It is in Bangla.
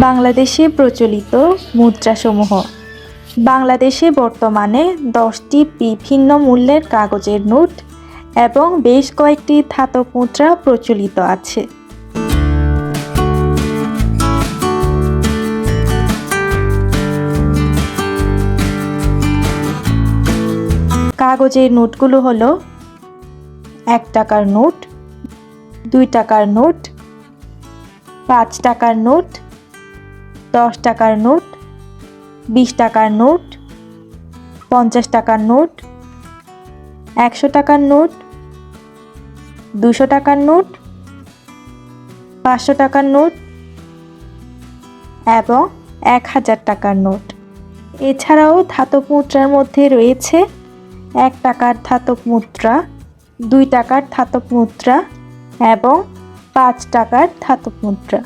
বাংলাদেশে প্রচলিত মুদ্রাসমূহ। বাংলাদেশে বর্তমানে দশটি বিভিন্ন মূল্যের কাগজের নোট এবং বেশ কয়েকটি ধাতব মুদ্রা প্রচলিত আছে। কাগজের নোটগুলো হলো, এক টাকার নোট, দুই টাকার নোট, পাঁচ টাকার নোট দশ টাকার নোট, বিশ টাকার নোট, পঞ্চাশ টাকার নোট, একশো টাকার নোট, দুশো টাকার নোট, পাঁচশো টাকার নোট এবং এক হাজার টাকার নোট। এছাড়াও ধাতব মুদ্রার মধ্যে রয়েছে এক টাকার ধাতব মুদ্রা, দুই টাকার ধাতব মুদ্রা এবং পাঁচ টাকার ধাতব মুদ্রা।